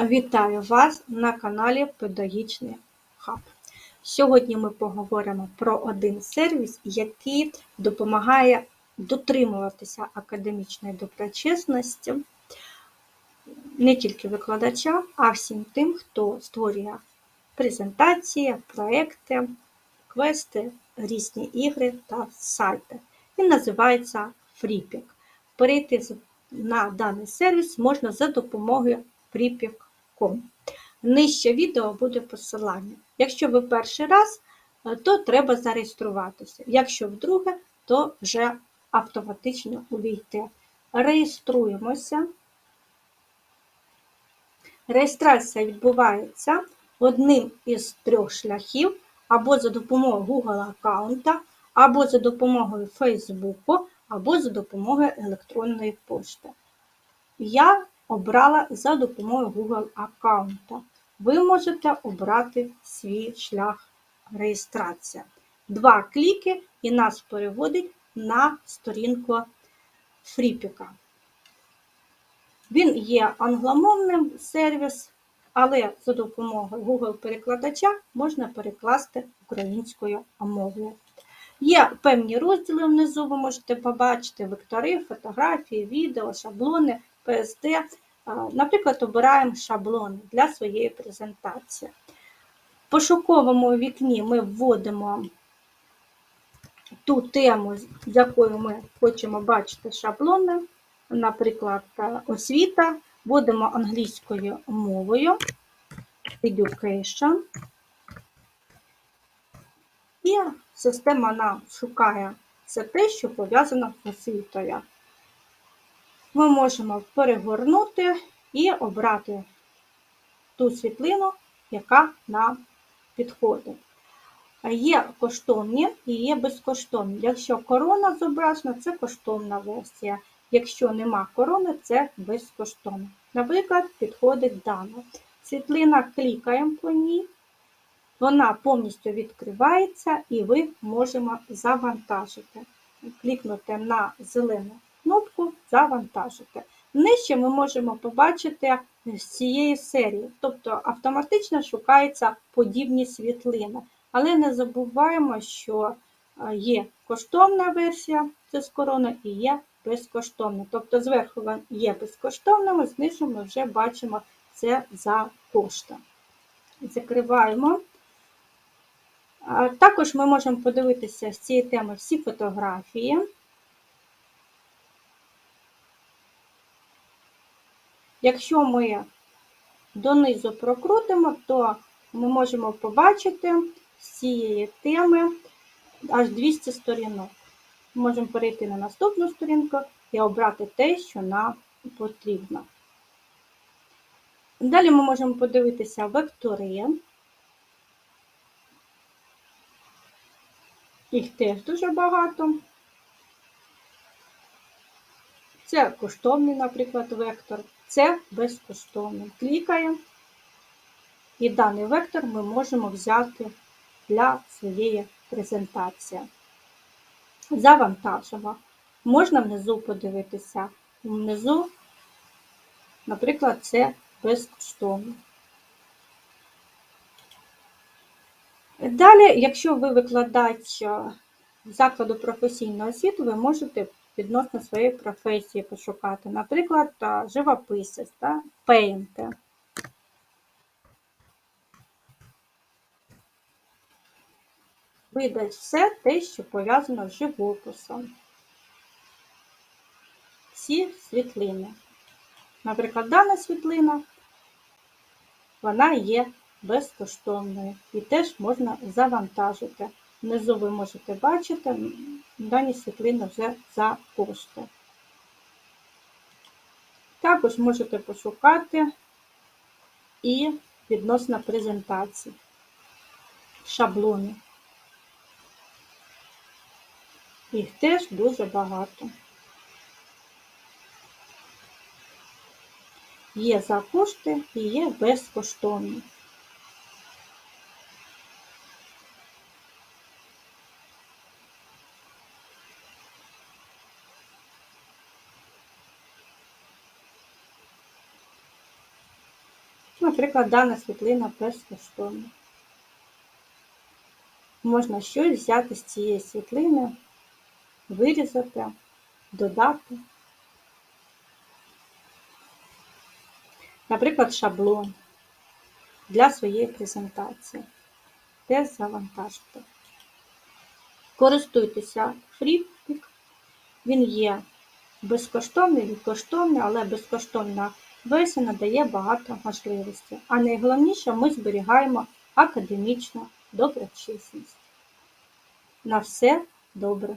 Вітаю вас на каналі Педагогічний Хаб. Сьогодні ми поговоримо про один сервіс, який допомагає дотримуватися академічної доброчесності не тільки викладачам, а всім тим, хто створює презентації, проекти, квести, різні ігри та сайти. Він називається FreePic. Перейти на даний сервіс можна за допомогою freepik.com. Нижче відео буде посилання. Якщо ви перший раз, е, то треба зареєструватися. Якщо вдруге, то вже автоматично увійти. Реєструємося. Реєстрація відбувається одним із трьох шляхів, або за допомогою Google аккаунта, або за допомогою Facebook, або за допомогою електронної пошти. Я обрала за допомогою Google аккаунта. Ви можете обрати свій шлях реєстрації. Два кліки і нас переводить на сторінку Фріпіка. Він є англомовним сервіс, але за допомогою Google-перекладача можна перекласти українською мовою. Є певні розділи внизу, ви можете побачити вектори, фотографії, відео, шаблони, PSD. Наприклад, обираємо шаблон для своєї презентації. В пошуковому вікні ми вводимо ту тему, з якою ми хочемо бачити шаблони, наприклад, освіта, вводимо англійською мовою, Education. І система нам шукає все те, що пов'язано з освітою ми можемо перегорнути і обрати ту світлину, яка нам підходить. Є коштовні і є безкоштовні. Якщо корона зображена, це коштовна версія. Якщо нема корони, це безкоштовна. Наприклад, підходить дана. Світлина клікаємо по ній, вона повністю відкривається і ви можемо завантажити. Клікнути на зелену Завантажити. Нижче ми можемо побачити з цієї серії, тобто автоматично шукаються подібні світлини. Але не забуваємо, що е, є коштовна версія, це з корони, і є безкоштовна. Тобто зверху є безкоштовними, знизу ми вже бачимо це за кошти. Закриваємо. Також ми можемо подивитися з цієї теми всі фотографії. Якщо ми донизу прокрутимо, то ми можемо побачити з цієї теми аж 200 сторінок. Можемо перейти на наступну сторінку і обрати те, що нам потрібно. Далі ми можемо подивитися вектори. Їх теж дуже багато. Це коштовний, наприклад, вектор. Це безкоштовно. Клікаємо, і даний вектор ми можемо взяти для своєї презентації. Завантажимо. Можна внизу подивитися. Внизу, наприклад, це безкоштовно. Далі, якщо ви викладач закладу професійної освіти, ви можете відносно своєї професії пошукати. Наприклад, живописець, та, пейнти. Видать все те, що пов'язано з живописом. Всі світлини. Наприклад, дана світлина, вона є безкоштовною і теж можна завантажити. Внизу ви можете бачити, дані світлини вже за кошти. Також можете пошукати і відносно презентації, шаблони. Їх теж дуже багато. Є за кошти і є безкоштовні. Наприклад, дана світлина безкоштовна. Можна щось взяти з цієї світлини, вирізати, додати. Наприклад, шаблон для своєї презентації. Теж завантажити. Користуйтеся фріпік. Він є безкоштовний, відкоштовний, але безкоштовна версія надає багато можливостей. А найголовніше, ми зберігаємо академічну доброчесність. На все добре!